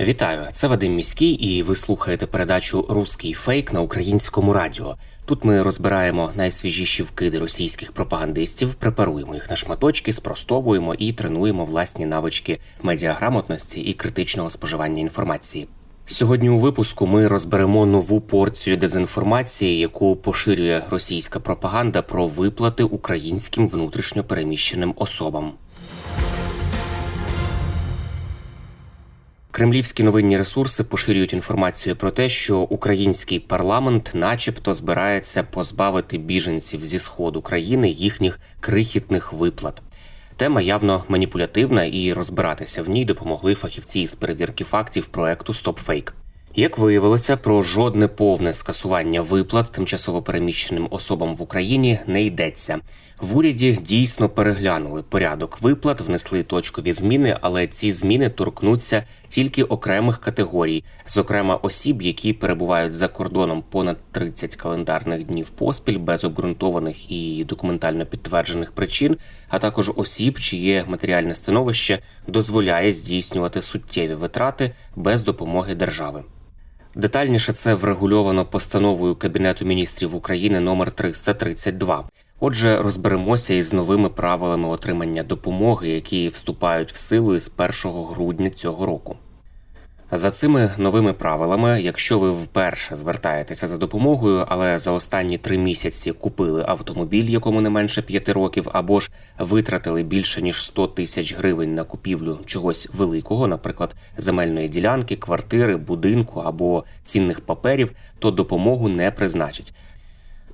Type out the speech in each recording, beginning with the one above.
Вітаю, це Вадим Міський, і ви слухаєте передачу Руський фейк на українському радіо. Тут ми розбираємо найсвіжіші вкиди російських пропагандистів, препаруємо їх на шматочки, спростовуємо і тренуємо власні навички медіаграмотності і критичного споживання інформації. Сьогодні у випуску ми розберемо нову порцію дезінформації, яку поширює російська пропаганда про виплати українським внутрішньо переміщеним особам. Кремлівські новинні ресурси поширюють інформацію про те, що український парламент, начебто, збирається позбавити біженців зі сходу країни їхніх крихітних виплат. Тема явно маніпулятивна, і розбиратися в ній допомогли фахівці з перевірки фактів проекту StopFake. Як виявилося, про жодне повне скасування виплат тимчасово переміщеним особам в Україні не йдеться. В уряді дійсно переглянули порядок виплат, внесли точкові зміни, але ці зміни торкнуться тільки окремих категорій, зокрема осіб, які перебувають за кордоном понад 30 календарних днів поспіль без обґрунтованих і документально підтверджених причин, а також осіб, чиє матеріальне становище дозволяє здійснювати суттєві витрати без допомоги держави. Детальніше це врегульовано постановою Кабінету міністрів України номер 332. Отже, розберемося із новими правилами отримання допомоги, які вступають в силу із 1 грудня цього року. За цими новими правилами, якщо ви вперше звертаєтеся за допомогою, але за останні три місяці купили автомобіль, якому не менше п'яти років, або ж витратили більше ніж 100 тисяч гривень на купівлю чогось великого, наприклад, земельної ділянки, квартири, будинку або цінних паперів, то допомогу не призначать.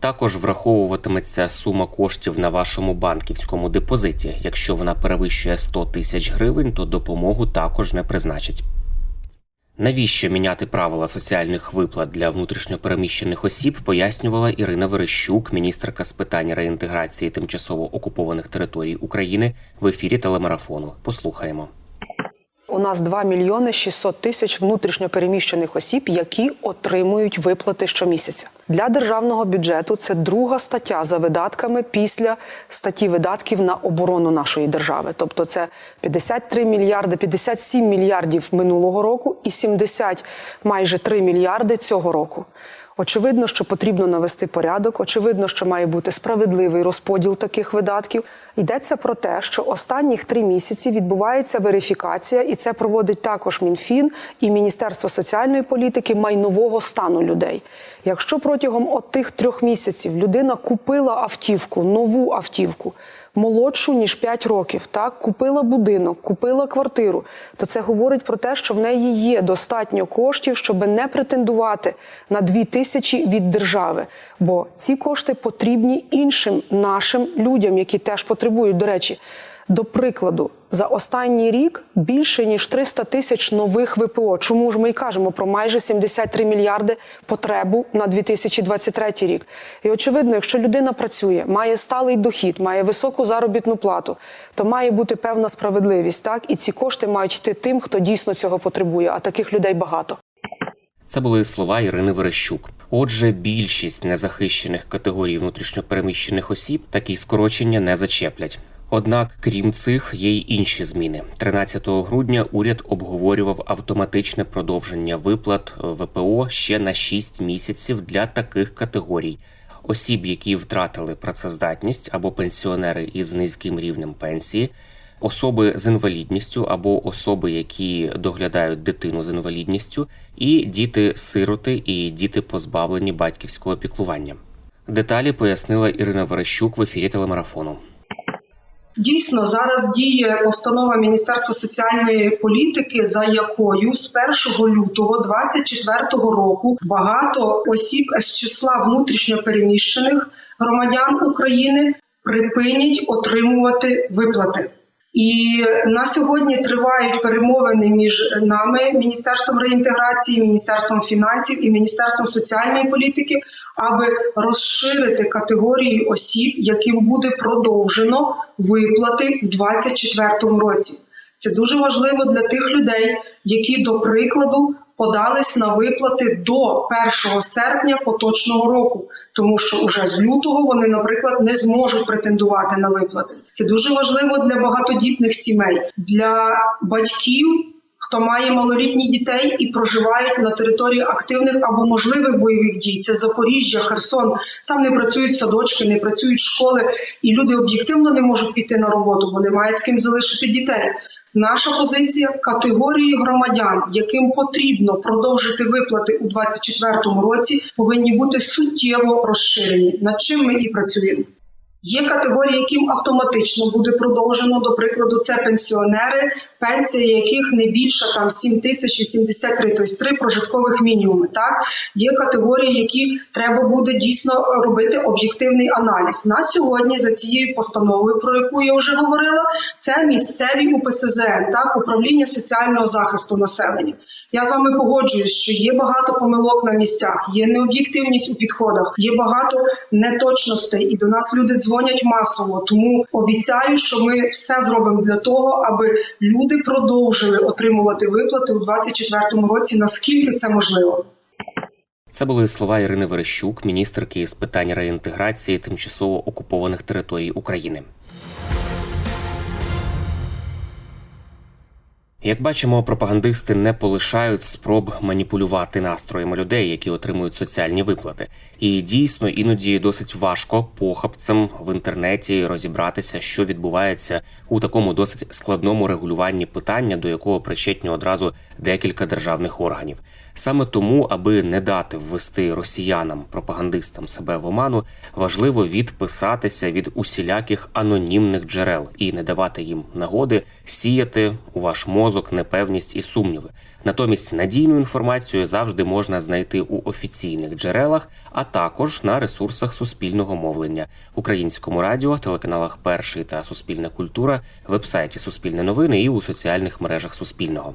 Також враховуватиметься сума коштів на вашому банківському депозиті. Якщо вона перевищує 100 тисяч гривень, то допомогу також не призначать. Навіщо міняти правила соціальних виплат для внутрішньопереміщених осіб, пояснювала Ірина Верещук, міністерка з питань реінтеграції тимчасово окупованих територій України в ефірі телемарафону. Послухаємо. У нас 2 мільйони 600 тисяч внутрішньопереміщених осіб, які отримують виплати щомісяця. Для державного бюджету це друга стаття за видатками після статті видатків на оборону нашої держави. Тобто це 53 мільярди, 57 мільярдів минулого року і 70 майже 3 мільярди цього року. Очевидно, що потрібно навести порядок. Очевидно, що має бути справедливий розподіл таких видатків. Йдеться про те, що останніх три місяці відбувається верифікація, і це проводить також МінФін і Міністерство соціальної політики майнового стану людей. Якщо протягом от тих трьох місяців людина купила автівку, нову автівку, молодшу ніж 5 років, так купила будинок, купила квартиру, то це говорить про те, що в неї є достатньо коштів, щоб не претендувати на 2 тисячі від держави. Бо ці кошти потрібні іншим нашим людям, які теж потребують. До речі, до прикладу, за останній рік більше ніж 300 тисяч нових ВПО. Чому ж ми й кажемо про майже 73 мільярди потребу на 2023 рік? І очевидно, якщо людина працює, має сталий дохід, має високу заробітну плату, то має бути певна справедливість, так і ці кошти мають йти тим, хто дійсно цього потребує. А таких людей багато. Це були слова Ірини Верещук. Отже, більшість незахищених категорій внутрішньопереміщених осіб такі скорочення не зачеплять. Однак, крім цих, є й інші зміни. 13 грудня уряд обговорював автоматичне продовження виплат ВПО ще на 6 місяців для таких категорій. Осіб, які втратили працездатність або пенсіонери із низьким рівнем пенсії, особи з інвалідністю або особи, які доглядають дитину з інвалідністю, і діти-сироти і діти позбавлені батьківського піклування. Деталі пояснила Ірина Верещук в ефірі телемарафону. Дійсно, зараз діє постанова Міністерства соціальної політики, за якою з 1 лютого 2024 року багато осіб з числа внутрішньо переміщених громадян України припинять отримувати виплати. І на сьогодні тривають перемовини між нами, Міністерством реінтеграції, Міністерством фінансів і Міністерством соціальної політики, аби розширити категорії осіб, яким буде продовжено виплати в 2024 році. Це дуже важливо для тих людей, які, до прикладу, подались на виплати до 1 серпня поточного року, тому що уже з лютого вони, наприклад, не зможуть претендувати на виплати. Це дуже важливо для багатодітних сімей, для батьків. Хто має малолітні дітей і проживають на території активних або можливих бойових дій, це Запоріжжя, Херсон. Там не працюють садочки, не працюють школи, і люди об'єктивно не можуть піти на роботу, бо немає з ким залишити дітей. Наша позиція категорії громадян, яким потрібно продовжити виплати у 2024 році, повинні бути суттєво розширені. Над чим ми і працюємо. Є категорії, яким автоматично буде продовжено. До прикладу, це пенсіонери, пенсія яких не більше там 7 тисяч 83, тобто три прожиткових мінімуми. Так є категорії, які треба буде дійсно робити об'єктивний аналіз. На сьогодні за цією постановою, про яку я вже говорила, це місцеві УПСЗН, так управління соціального захисту населення. Я з вами погоджуюсь, що є багато помилок на місцях, є необ'єктивність у підходах, є багато неточностей, і до нас люди дзвонять масово. Тому обіцяю, що ми все зробимо для того, аби люди продовжили отримувати виплати у 2024 році, наскільки це можливо. Це були слова Ірини Верещук, міністерки з питань реінтеграції тимчасово окупованих територій України. Як бачимо, пропагандисти не полишають спроб маніпулювати настроями людей, які отримують соціальні виплати. І дійсно іноді досить важко похабцям в інтернеті розібратися, що відбувається у такому досить складному регулюванні питання, до якого причетні одразу декілька державних органів. Саме тому, аби не дати ввести росіянам, пропагандистам себе в оману, важливо відписатися від усіляких анонімних джерел і не давати їм нагоди сіяти у ваш мозок непевність і сумніви. Натомість надійну інформацію завжди можна знайти у офіційних джерелах, а також на ресурсах суспільного мовлення, українському радіо, телеканалах Перший та Суспільна культура, вебсайті Суспільне новини і у соціальних мережах Суспільного.